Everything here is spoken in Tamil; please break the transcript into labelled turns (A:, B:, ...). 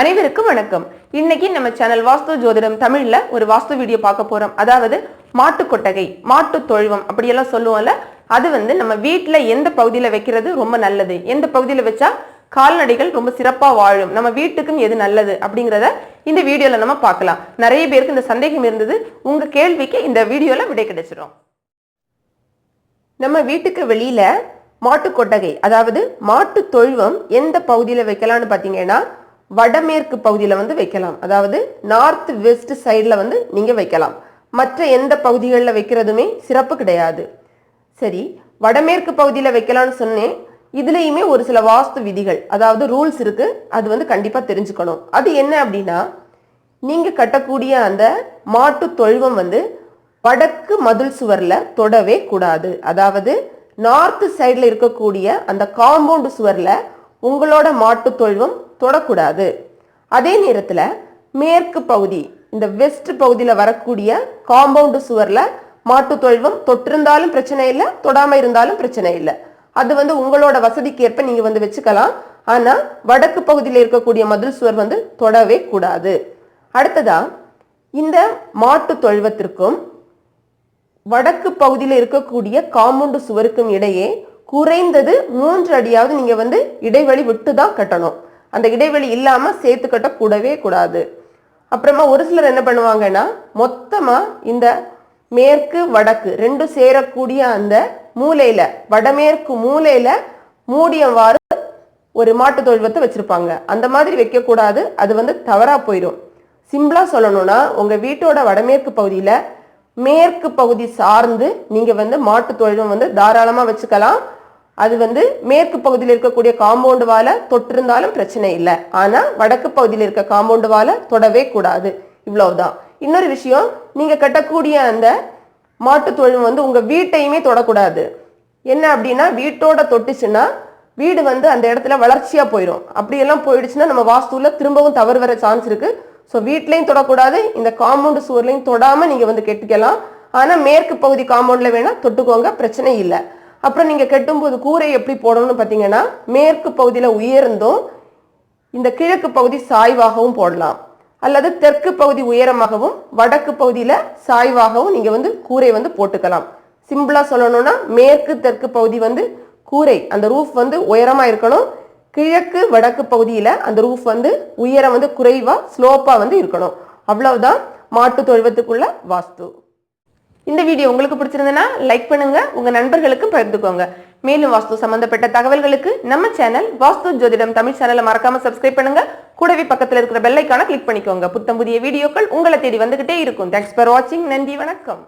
A: அனைவருக்கும் வணக்கம். இன்னைக்கு நம்ம சேனல் வாஸ்து ஜோதிடம் தமிழ்ல ஒரு வாஸ்து வீடியோ பார்க்க போறோம். அதாவது மாட்டு கொட்டகை மாட்டு தொழுவம் அப்படியெல்லாம் சொல்லுவோம்ல அது வந்து நம்ம வீட்டில் எந்த பகுதியில வைக்கிறது ரொம்ப நல்லது. எந்த பகுதியில வச்சா கால்நடைகள் ரொம்ப சிறப்பா வாழும். நம்ம வீட்டுக்கும் எது நல்லது அப்படிங்கிறத இந்த வீடியோல நம்ம பார்க்கலாம். நிறைய பேருக்கு இந்த சந்தேகம் இருந்தது. உங்க கேள்விக்கு இந்த வீடியோல விடை கிடைச்சிடும் நம்ம வீட்டுக்கு வெளியில மாட்டு கொட்டகை அதாவது மாட்டு தொழுவம் எந்த பகுதியில் வைக்கலாம்னு பார்த்தீங்கன்னா வடமேற்கு பகுதியில் வந்து வைக்கலாம். அதாவது நார்த் வெஸ்ட் சைடில் வந்து நீங்கள் வைக்கலாம். மற்ற எந்த பகுதிகளில் வைக்கிறதுமே சிறப்பு கிடையாது. சரி வடமேற்கு பகுதியில் வைக்கலாம்னு சொன்னேன். இதுலேயுமே ஒரு சில வாஸ்து விதிகள் அதாவது ரூல்ஸ் இருக்குது அது வந்து கண்டிப்பாக தெரிஞ்சுக்கணும். அது என்ன அப்படின்னா நீங்கள் கட்டக்கூடிய அந்த மாட்டு தொழுவம் வந்து வடக்கு மதுள் சுவரில் தொடவே கூடாது. அதாவது நார்த்து சைடில் இருக்கக்கூடிய அந்த காம்பவுண்டு சுவரில் உங்களோட மாட்டு தொழுவம் தொடக்கூடாது. அதே நேரத்தில் மேற்கு பகுதி இந்த வெஸ்ட் பகுதியில் வரக்கூடிய காம்பவுண்ட் சுவர்ல மாட்டு தொழுவம் தொட்டிருந்தாலும் பிரச்சனை இல்லை தொடாம இருந்தாலும் பிரச்சனை இல்லை. அது வந்து உங்களோட வசதிக்கு ஏற்ப நீங்க வந்து வச்சுக்கலாம். ஆனா வடக்கு பகுதியில் இருக்கக்கூடிய மதில் சுவர் வந்து தொடவே கூடாது. அடுத்ததா இந்த மாட்டு தொழுவத்திற்கும் வடக்கு பகுதியில் இருக்கக்கூடிய காம்பவுண்டு சுவருக்கும் இடையே குறைந்தது மூன்று அடியாவது நீங்க வந்து இடைவெளி விட்டு தான் கட்டணும். அந்த இடைவெளி இல்லாமல் சேர்த்துக்கட்ட கூடவே கூடாது. அப்புறமா ஒரு சிலர் என்ன பண்ணுவாங்கன்னா மொத்தமாக இந்த மேற்கு வடக்கு ரெண்டும் சேரக்கூடிய அந்த மூலையில வடமேற்கு மூலையில மூடியவாறு ஒரு மாட்டு தொழுவத்தை வச்சிருப்பாங்க. அந்த மாதிரி வைக்கக்கூடாது. அது வந்து தவறா போயிடும் சிம்பிளா சொல்லணும்னா உங்க வீட்டோட வடமேற்கு பகுதியில மேற்கு பகுதி சார்ந்து நீங்க வந்து மாட்டு தொழுவம் வந்து தாராளமா வச்சுக்கலாம். அது வந்து மேற்கு பகுதியில் இருக்கக்கூடிய காம்பவுண்டு வால தொட்டிருந்தாலும் பிரச்சனை இல்லை. ஆனா வடக்கு பகுதியில் இருக்க காம்பவுண்டு வால தொடவே கூடாது. இவ்வளவுதான். இன்னொரு விஷயம் நீங்க கட்டக்கூடிய அந்த மாட்டு தொழுவம் வந்து உங்க வீட்டையுமே தொடக்கூடாது. என்ன அப்படின்னா வீட்டோட தொட்டுச்சுன்னா வீடு வந்து அந்த இடத்துல வளர்ச்சியா போயிடும் அப்படியெல்லாம் போயிடுச்சுன்னா நம்ம வாஸ்துல திரும்பவும் தவறு வர சான்ஸ் இருக்கு. ஸோ வீட்லையும் தொடக்கூடாது இந்த காம்பவுண்டு சுவர்லையும் தொடாம நீங்க வந்து கெட்டிக்கலாம். ஆனா மேற்கு பகுதி காம்பவுண்ட்ல வேணா தொட்டுக்கோங்க பிரச்சனை இல்லை. அப்புறம் நீங்கள் கெட்டும்போது கூரை எப்படி போடணும்னு பார்த்தீங்கன்னா மேற்கு பகுதியில் உயர்ந்தும் இந்த கிழக்கு பகுதி சாய்வாகவும் போடலாம். அல்லது தெற்கு பகுதி உயரமாகவும் வடக்கு பகுதியில் சாய்வாகவும் நீங்கள் வந்து கூரை வந்து போட்டுக்கலாம். சிம்பிளாக சொல்லணும்னா மேற்கு தெற்கு பகுதி வந்து கூரை அந்த ரூஃப் வந்து உயரமாக இருக்கணும். கிழக்கு வடக்கு பகுதியில் அந்த ரூஃப் வந்து உயரம் வந்து குறைவாக ஸ்லோப்பாக வந்து இருக்கணும். அவ்வளவுதான். மாட்டு தொழுவத்துக்குள்ள வாஸ்து. இந்த வீடியோ உங்களுக்கு பிடிச்சிருந்ததுன்னா லைக் பண்ணுங்க. உங்க நண்பர்களுக்கும் பகிர்ந்துக்கோங்க. மேலும் வாஸ்து சம்பந்தப்பட்ட தகவல்களுக்கு நம்ம சேனல் வாஸ்து ஜோதிடம் தமிழ் சேனலை மறக்காம சப்ஸ்கிரைப் பண்ணுங்க. கூடவே பக்கத்தில் இருக்கிற பெல்லைக்கான கிளிக் பண்ணிக்கோங்க. புத்தம் புதிய வீடியோக்கள் உங்களை தேடி வந்துகிட்டே இருக்கும். தேங்க்ஸ் ஃபார் வாட்சிங் நன்றி வணக்கம்.